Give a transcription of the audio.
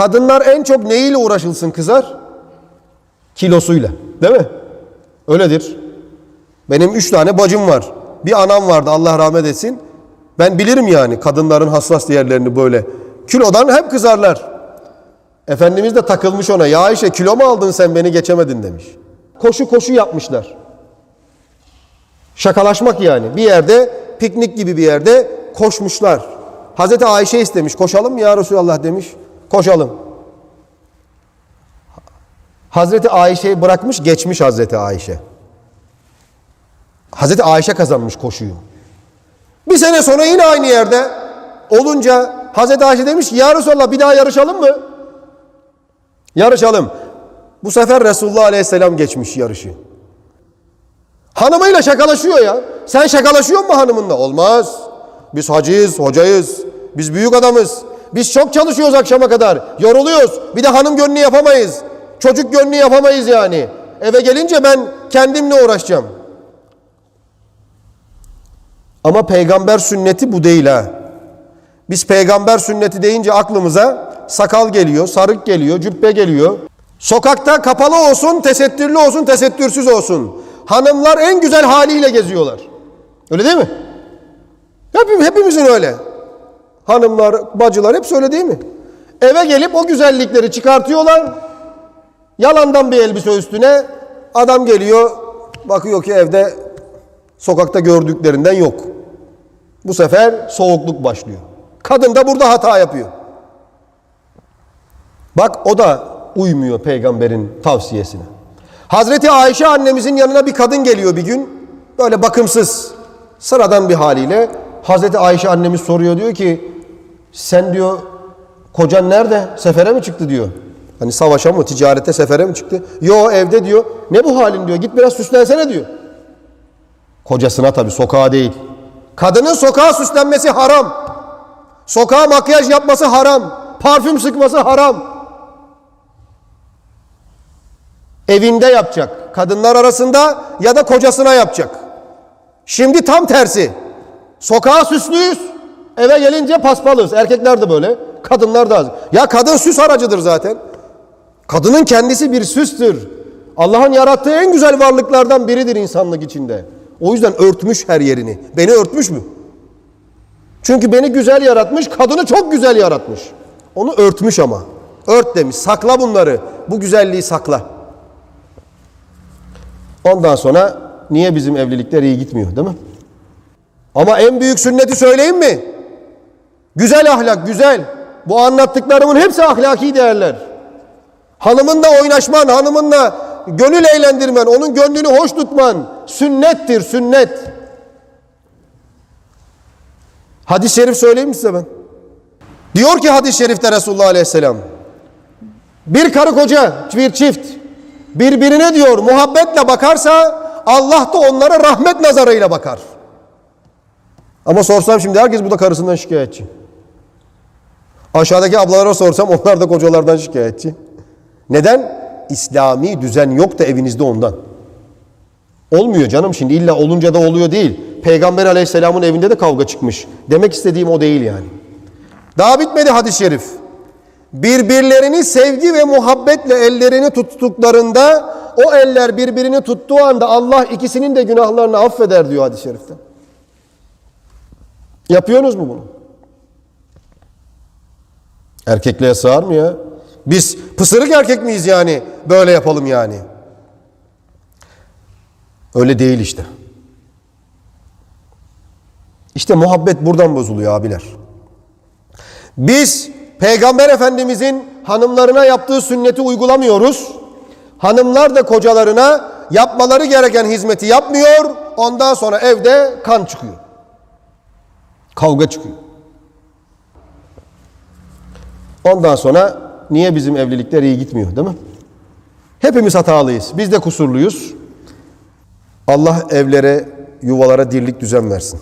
Kadınlar en çok neyiyle uğraşılsın kızar? Kilosuyla. Değil mi? Öyledir. Benim üç tane bacım var. Bir anam vardı Allah rahmet etsin. Ben bilirim yani kadınların hassas yerlerini böyle. Kilodan hep kızarlar. Efendimiz de takılmış ona. Ya Ayşe kilo mu aldın sen beni geçemedin demiş. Koşu koşu yapmışlar. Şakalaşmak yani. Bir yerde piknik gibi bir yerde koşmuşlar. Hazreti Ayşe istemiş. Koşalım ya Resulallah demiş. Koşalım. Hazreti Ayşe'yi bırakmış geçmiş Hazreti Ayşe. Hazreti Ayşe kazanmış koşuyu. Bir sene sonra yine aynı yerde olunca Hazreti Ayşe demiş ya Resulallah bir daha yarışalım mı? Yarışalım. Bu sefer Resulullah Aleyhisselam geçmiş yarışı. Hanımıyla şakalaşıyor ya. Sen şakalaşıyor mu hanımınla? Olmaz. Biz hacıyız, hocayız. Biz büyük adamız. Biz çok çalışıyoruz akşama kadar. Yoruluyoruz. Bir de hanım gönlü yapamayız. Çocuk gönlü yapamayız yani. Eve gelince ben kendimle uğraşacağım. Ama peygamber sünneti bu değil ha. Biz peygamber sünneti deyince aklımıza sakal geliyor, sarık geliyor, cübbe geliyor. Sokakta kapalı olsun, tesettürlü olsun, tesettürsüz olsun. Hanımlar en güzel haliyle geziyorlar. Öyle değil mi? Hepim, hepimizin öyle. Hanımlar, bacılar hepsi öyle değil mi? Eve gelip o güzellikleri çıkartıyorlar. Yalandan bir elbise üstüne adam geliyor, bakıyor ki evde sokakta gördüklerinden yok. Bu sefer soğukluk başlıyor. Kadın da burada hata yapıyor. Bak o da uymuyor peygamberin tavsiyesine. Hazreti Ayşe annemizin yanına bir kadın geliyor bir gün. Böyle bakımsız, sıradan bir haliyle. Hazreti Ayşe annemiz soruyor diyor ki sen diyor kocan nerede? Sefere mi çıktı diyor. Hani savaşa mı, ticarete, sefere mi çıktı? Yo evde diyor. Ne bu halin diyor. Git biraz süslensene diyor. Kocasına tabii sokağa değil. Kadının sokağa süslenmesi haram. Sokağa makyaj yapması haram. Parfüm sıkması haram. Evinde yapacak. Kadınlar arasında ya da kocasına yapacak. Şimdi tam tersi. Sokağa süslüyüz. Eve gelince paspalız. Erkekler de böyle. Kadınlar da az. Ya kadın süs aracıdır zaten. Kadının kendisi bir süstür. Allah'ın yarattığı en güzel varlıklardan biridir insanlık içinde. O yüzden örtmüş her yerini. Beni örtmüş mü? Çünkü beni güzel yaratmış, kadını çok güzel yaratmış. Onu örtmüş ama. Ört demiş. Sakla bunları. Bu güzelliği sakla. Ondan sonra niye bizim evlilikler iyi gitmiyor değil mi? Ama en büyük sünneti söyleyeyim mi? Güzel ahlak, güzel. Bu anlattıklarımın hepsi ahlaki değerler. Hanımınla oynaşman, hanımınla gönül eğlendirmen, onun gönlünü hoş tutman sünnettir, sünnet. Hadis-i şerif söyleyeyim mi size ben? Diyor ki hadis-i şerifte Resulullah Aleyhisselam. Bir karı koca, bir çift birbirine diyor muhabbetle bakarsa Allah da onlara rahmet nazarıyla bakar. Ama sorsam şimdi herkes bu da karısından şikayetçi. Aşağıdaki ablalara sorsam onlar da kocalardan şikayetçi. Neden? İslami düzen yok da evinizde ondan. Olmuyor canım şimdi illa olunca da oluyor değil. Peygamber aleyhisselamın evinde de kavga çıkmış. Demek istediğim o değil yani. Daha bitmedi hadis-i şerif. Birbirlerini sevgi ve muhabbetle ellerini tuttuklarında o eller birbirini tuttuğu anda Allah ikisinin de günahlarını affeder diyor hadis-i şerifte. Yapıyorsunuz mu bunu? Erkekliğe sığar mı ya? Biz pısırık erkek miyiz yani? Böyle yapalım yani. Öyle değil işte. İşte muhabbet buradan bozuluyor abiler. Biz Peygamber Efendimizin hanımlarına yaptığı sünneti uygulamıyoruz. Hanımlar da kocalarına yapmaları gereken hizmeti yapmıyor. Ondan sonra evde kan çıkıyor. Kavga çıkıyor. Ondan sonra niye bizim evlilikler iyi gitmiyor değil mi? Hepimiz hatalıyız. Biz de kusurluyuz. Allah evlere, yuvalara dirlik düzen versin.